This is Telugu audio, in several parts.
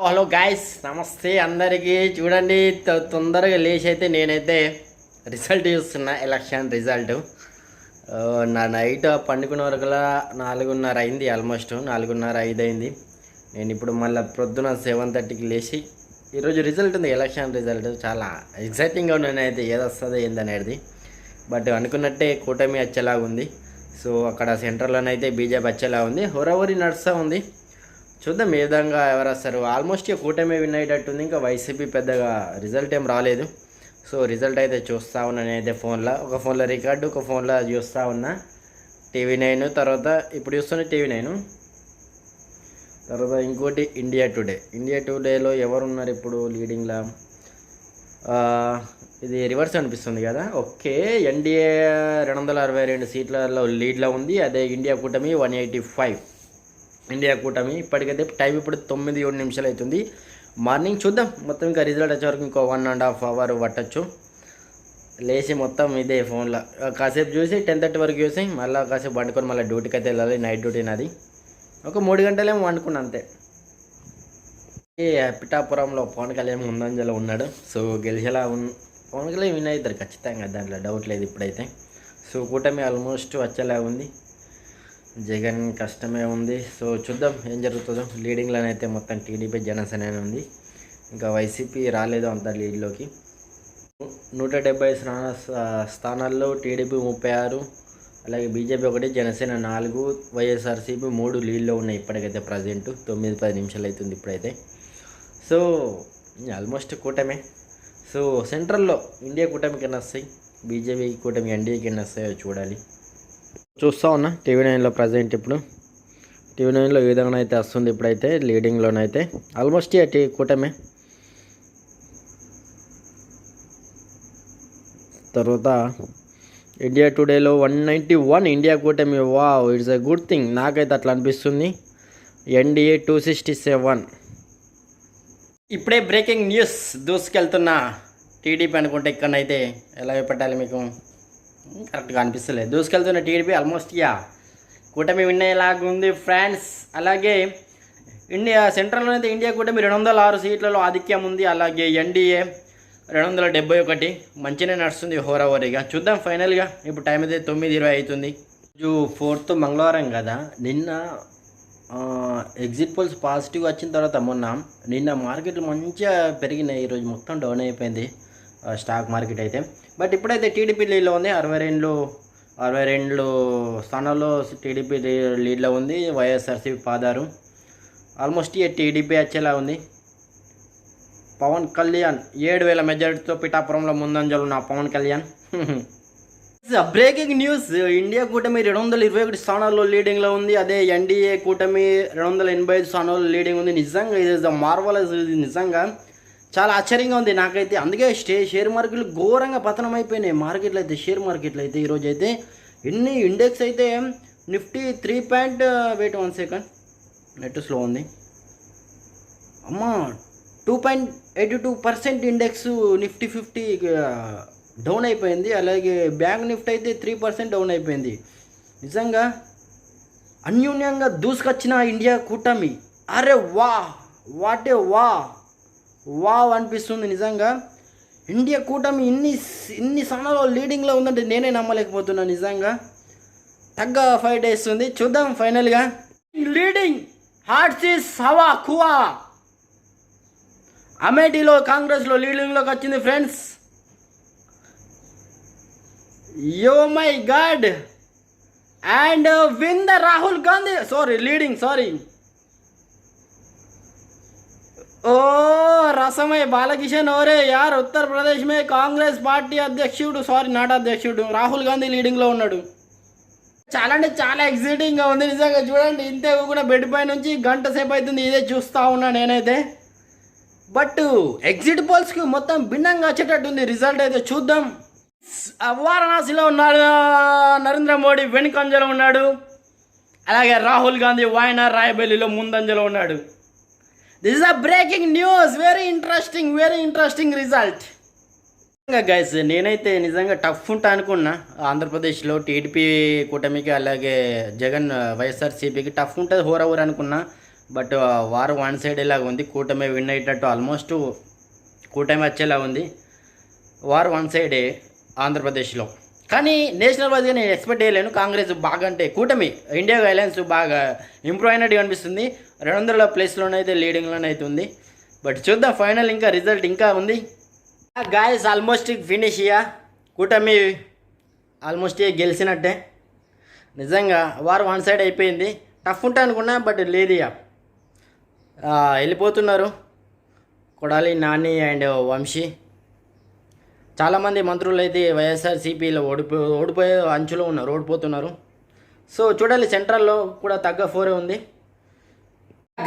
హలో గాయస్ నమస్తే అందరికీ. చూడండి తొ- తొందరగా లేచి అయితే నేనైతే రిజల్ట్ చూస్తున్నా ఎలక్షన్ రిజల్ట్ నా నైట్ పండుకున్న వరకులా నాలుగున్నర అయింది ఆల్మోస్ట్ నాలుగున్నర ఐదు అయింది. నేను ఇప్పుడు మళ్ళీ ప్రొద్దున సెవెన్ థర్టీకి లేచి ఈరోజు రిజల్ట్ ఉంది ఎలక్షన్ రిజల్ట్ చాలా ఎగ్జైటింగ్గా ఉన్నాను అయితే ఏది వస్తుందో ఏందనేది బట్ అనుకున్నట్టే కూటమి వచ్చేలాగా ఉంది. సో అక్కడ సెంట్రల్లోనైతే బీజేపీ వచ్చేలా ఉంది. హోరవరి నడుస్తూ ఉంది. చూద్దాం ఏ విధంగా ఎవరు వస్తారు. ఆల్మోస్ట్ ఇక కూటమి విన్ అయ్యేటట్టుంది. ఇంకా వైసీపీ పెద్దగా రిజల్ట్ ఏం రాలేదు. సో రిజల్ట్ అయితే చూస్తూ ఉన్నాను అయితే ఫోన్లో. ఒక ఫోన్లో రికార్డు ఒక ఫోన్లో చూస్తూ ఉన్నా. టీవీ నైన్ తర్వాత ఇప్పుడు చూస్తున్న టీవీ నైన్. తర్వాత ఇంకోటి ఇండియా టుడే ఇండియా టుడేలో ఎవరు ఉన్నారు ఇప్పుడు లీడింగ్లో ఇది రివర్స్ అనిపిస్తుంది కదా? ఓకే ఎన్డీఏ రెండు వందల అరవై రెండు సీట్లలో లీడ్లో ఉంది. అదే ఇండియా కూటమి వన్ ఎయిటీ ఫైవ్ ఇండియా కూటమి. ఇప్పటికైతే టైం ఇప్పుడు తొమ్మిది ఏడు నిమిషాలు అవుతుంది. మార్నింగ్ చూద్దాం. మొత్తం ఇంకా రిజల్ట్ వచ్చే వరకు ఇంకో వన్ అండ్ హాఫ్ అవర్ పట్టచ్చు. లేచి మొత్తం ఇదే ఫోన్లో కాసేపు చూసి టెన్ థర్టీ వరకు చూసి మళ్ళీ కాసేపు వండుకొని మళ్ళీ డ్యూటీకి అయితే వెళ్ళాలి. నైట్ డ్యూటీ నాది. ఒక మూడు గంటలేమో వండుకున్నా అంతే. ఈ పిఠాపురంలో పవన్ కళ్యాణ్ ముందంజలో ఉన్నాడు. సో గెలిచేలా ఉన్ పవన్ కళ్యాణ్ విన్ అవుతారు ఖచ్చితంగా. దాంట్లో డౌట్ లేదు ఇప్పుడైతే. సో కూటమి ఆల్మోస్ట్ వచ్చేలా ఉంది. జగన్ కష్టమే ఉంది. సో చూద్దాం ఏం జరుగుతుందో. లీడింగ్లోనైతే మొత్తం టీడీపీ జనసేన ఉంది. ఇంకా వైసీపీ రాలేదు అంత లీడ్లోకి నూట డెబ్బై స్థాన స్థానాల్లో టీడీపీ ముప్పై ఆరు అలాగే బీజేపీ ఒకటి జనసేన నాలుగు వైఎస్ఆర్సీపీ మూడు లీడ్లో ఉన్నాయి ఇప్పటికైతే ప్రజెంట్ తొమ్మిది పది నిమిషాలు అవుతుంది ఇప్పుడైతే. సో ఆల్మోస్ట్ కూటమే. సో సెంట్రల్లో ఇండియా కూటమికి ఎన్ని వస్తాయి? బీజేపీ కూటమి ఎన్డీఏకి ఎన్ని వస్తాయో చూడాలి. చూస్తూ ఉన్నా టీవీ నైన్లో ప్రజెంట్ ఇప్పుడు. టీవీ నైన్లో ఈ విధంగా అయితే వస్తుంది ఇప్పుడైతే లీడింగ్లోనైతే? ఆల్మోస్ట్ అటు కూటమే. తర్వాత ఇండియా టుడేలో వన్ నైంటీ వన్ ఇండియా కూటమి. Wow it's a good thing. నాకైతే అట్లా అనిపిస్తుంది. ఎన్డీఏ టూ సిక్స్టీ సెవెన్ ఇప్పుడే బ్రేకింగ్ న్యూస్. దూసుకెళ్తున్న. టీడీపీ అనుకుంటే ఇక్కడనైతే ఎలా పెట్టాలి మీకు? కరెక్ట్గా అనిపిస్తలేదు. దూసుకెళ్తున్న టీడీపీ ఆల్మోస్ట్ ఇక కూటమి విన్ అయ్యేలాగా ఉంది ఫ్రాన్స్. అలాగే ఇండియా సెంట్రల్లో అయితే ఇండియా కూటమి రెండు వందల ఆరు సీట్లలో ఆధిక్యం ఉంది. అలాగే ఎన్డీఏ రెండు వందల డెబ్బై ఒకటి. మంచిగానే నడుస్తుంది హోరావోరీగా చూద్దాం ఫైనల్గా. ఇప్పుడు టైం అయితే తొమ్మిది ఇరవై అవుతుంది. రోజు ఫోర్త్ మంగళవారం కదా. నిన్న ఎగ్జిట్ పోల్స్ పాజిటివ్ వచ్చిన తర్వాత మొన్న నిన్న మార్కెట్లు మంచిగా పెరిగినాయి. ఈరోజు మొత్తం డౌన్ అయిపోయింది. స్టాక్ మార్కెట్ అయితే. బట్ ఇప్పుడైతే టీడీపీ లీడ్లో ఉంది. అరవై రెండు అరవై రెండు స్థానాల్లో టీడీపీ లీడ్లో ఉంది. వైఎస్ఆర్సీపీ పాదారు. ఆల్మోస్ట్ ఈ టీడీపీ వచ్చేలా ఉంది. పవన్ కళ్యాణ్ ఏడు వేల మెజారిటీతో పిఠాపురంలో ముందంజలు ఉన్న Pawan Kalyan. Breaking news India కూటమి రెండు వందల ఇరవై ఒకటి స్థానాల్లో లీడింగ్లో ఉంది. అదే ఎన్డీఏ కూటమి రెండు వందల ఎనభై ఐదు స్థానాల్లో లీడింగ్ ఉంది. నిజంగా ఇది ద మార్వలస్ ఇది నిజంగా. చాలా ఆశ్చర్యంగా ఉంది. నాకైతే అందుకే స్టే షేర్ మార్కెట్లు ఘోరంగా పతనం అయిపోయినాయి మార్కెట్లు అయితే షేర్ మార్కెట్లు అయితే ఈరోజు అయితే ఎన్ని ఇండెక్స్ అయితే Nifty three point wait one second. Net slow ఉంది. అమ్మా two point eighty two percent index Nifty fifty down అయిపోయింది. అలాగే బ్యాంక్ నిఫ్టీ అయితే త్రీ పర్సెంట్ డౌన్ అయిపోయింది. నిజంగా అన్యూన్యంగా దూసుకొచ్చిన ఇండియా కూటమి. అరే వా వాటే వా వావ్ అనిపిస్తుంది నిజంగా. ఇండియా కూటమి ఇన్ని ఇన్ని స్థానాల్లో లీడింగ్లో ఉందంటే నేనే నమ్మలేకపోతున్నా నిజంగా. తగ్గ ఫైట్ వేస్తుంది. చూద్దాం ఫైనల్గా. లీడింగ్ హార్ట్సీస్ హవా కువా. అమేఠీలో కాంగ్రెస్లో లీడింగ్లోకి వచ్చింది friends. Yo my god. And win the Rahul Gandhi. Sorry leading sorry. ओ रसमय बालकिशन हो रे यार उत्तर प्रदेश में కాంగ్రెస్ పార్టీ అధ్యక్షుడు సారీ నాట్ అధ్యక్షుడు రాహుల్ గాంధీ లీడింగ్లో ఉన్నాడు చాలా అంటే చాలా ఎగ్జైటింగ్గా ఉంది నిజంగా చూడండి ఇంతే కూడా బెడ్ పై నుంచి గంట సేపు అవుతుంది ఇదే చూస్తూ ఉన్నా నేనైతే బట్ ఎగ్జిట్ పోల్స్కి మొత్తం భిన్నంగా వచ్చేటట్టు ఉంది రిజల్ట్ అయితే చూద్దాం ఆ వారణాసిలో ఉన్నాడు నరేంద్ర మోడీ వెనుకంజలో ఉన్నాడు అలాగే రాహుల్ గాంధీ వాయనాడ్ రాయబెల్లిలో ముందంజలో ఉన్నాడు This is a breaking news very interesting very interesting result నిజంగా గైస్ నేనైతే నిజంగా టఫ్ ఉంటా అనుకున్నా. ఆంధ్రప్రదేశ్లో టీడీపీ కూటమికి అలాగే జగన్ వైఎస్ఆర్సీపీకి టఫ్ ఉంటుంది హోర్ అవర్ అనుకున్నా. బట్ వారు వన్ సైడ్ ఇలాగ ఉంది కూటమి విన్ అయ్యేటట్టు ఆల్మోస్ట్ కూటమి వచ్చేలా ఉంది. వారు వన్ సైడే ఆంధ్రప్రదేశ్లో. కానీ నేషనల్ వైజ్గా నేను ఎక్స్పెక్ట్ చేయలేను. కాంగ్రెస్ బాగా అంటే కూటమి ఇండియా అలయన్స్ బాగా ఇంప్రూవ్ అయినట్టు అనిపిస్తుంది రెండు వందల ప్లేస్లోనైతే లీడింగ్లోనే అయితే ఉంది. బట్ చూద్దాం ఫైనల్ ఇంకా రిజల్ట్ ఇంకా ఉంది. గాయస్ ఆల్మోస్ట్ ఫినిష్ ఇయా కూటమి ఆల్మోస్ట్ గెలిచినట్టే. నిజంగా వారు వన్ సైడ్ అయిపోయింది. టఫ్ ఉంటా అనుకున్నా బట్ లేదు ఇక. వెళ్ళిపోతున్నారు. కొడాలి నాని అండ్ వంశీ. చాలామంది మంత్రులు అయితే వైఎస్ఆర్సీపీలో ఓడిపో ఓడిపోయే అంచులో ఉన్నారు ఓడిపోతున్నారు. సో చూడాలి సెంట్రల్లో కూడా తగ్గ ఫోరే ఉంది.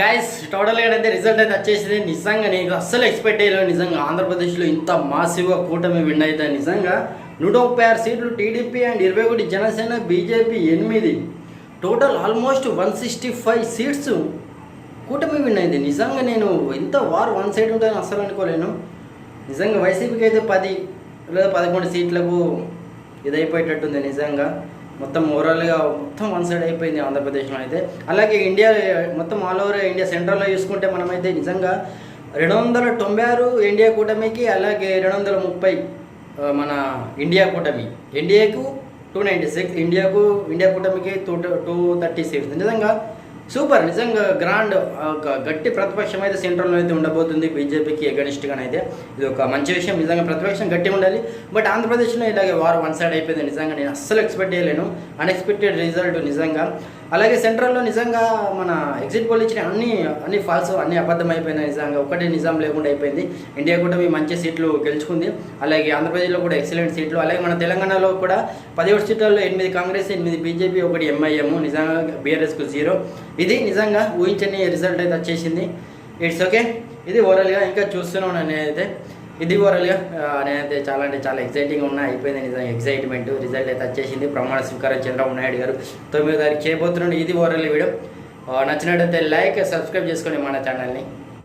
గైస్ టోటల్గా అయితే రిజల్ట్ అయితే వచ్చేసింది. నిజంగా నేను అస్సలు ఎక్స్పెక్ట్ చేయలేదు నిజంగా ఆంధ్రప్రదేశ్లో ఇంత మాసివ్గా కూటమి విన్ అయితే నిజంగా నూట ముప్పై ఆరు సీట్లు టీడీపీ అండ్ ఇరవై ఒకటి జనసేన బీజేపీ ఎనిమిది. Total almost one sixty five seats కూటమి విన్ అయింది. నిజంగా నేను ఇంత వార్ వన్ సైడ్ ఉంటుందని అస్సలు అనుకోలేను. నిజంగా వైసీపీకి అయితే పది లేదా పదకొండు సీట్లకు ఇది నిజంగా. మొత్తం ఓవరాల్గా మొత్తం వన్ సైడ్ అయిపోయింది ఆంధ్రప్రదేశ్లో అయితే. అలాగే ఇండియా మొత్తం ఆల్ ఓవర్ ఇండియా సెంట్రల్లో చూసుకుంటే మనమైతే నిజంగా రెండు వందల తొంభై ఆరు ఇండియా కూటమికి అలాగే రెండు వందల ముప్పై మన ఇండియా కూటమి. ఇండియాకు టూ నైంటీ సిక్స్ ఇండియాకు ఇండియా కూటమికి టూ టూ థర్టీ సిక్స్ నిజంగా సూపర్. నిజంగా గ్రాండ్ ఒక గట్టి ప్రతిపక్షం అయితే సెంట్రల్లో అయితే ఉండబోతుంది బీజేపీకి ఎగనిస్ట్గానైతే ఇది ఒక మంచి విషయం. నిజంగా ప్రతిపక్షం గట్టిగా ఉండాలి. బట్ ఆంధ్రప్రదేశ్లో ఇలాగే వారు వన్ సైడ్ అయిపోయింది. నిజంగా నేను అస్సలు ఎక్స్పెక్ట్ చేయలేను. అన్ఎక్స్పెక్టెడ్ రిజల్ట్ నిజంగా. అలాగే సెంట్రల్లో నిజంగా మన ఎగ్జిట్ పోల్ ఇచ్చిన అన్ని అన్ని ఫాల్స్ అన్ని అబద్ధం అయిపోయినాయి నిజంగా. ఒకటి నిజాం లేకుండా అయిపోయింది. ఇండియా కూడా మీ మంచి సీట్లు గెలుచుకుంది. అలాగే ఆంధ్రప్రదేశ్లో కూడా ఎక్సలెంట్ సీట్లు. అలాగే మన తెలంగాణలో కూడా పదిహేడు సీట్లలో ఎనిమిది కాంగ్రెస్ ఎనిమిది బీజేపీ ఒకటి ఎంఐఎం. నిజంగా బీఆర్ఎస్కు జీరో. ఇది నిజంగా ఊహించని రిజల్ట్ అయితే వచ్చేసింది. ఇట్స్ ఓకే ఇది ఓవరాల్గా ఇంకా చూస్తున్నాను నేనైతే. ఇది ఓవరాల్గా నేనైతే చాలా అంటే చాలా ఎక్సైటింగ్ ఉన్నా అయిపోయింది నిజంగా ఎక్సైట్మెంట్ రిజల్ట్ అయితే వచ్చేసింది. ప్రమాణ స్వీకారం చంద్రబాబు నాయుడు గారు తొమ్మిదో తారీఖు చేయబోతున్నాడు. ఇది ఓవరాల్ వీడియో. నచ్చినట్టయితే లైక్ సబ్స్క్రైబ్ చేసుకోండి మన ఛానల్ని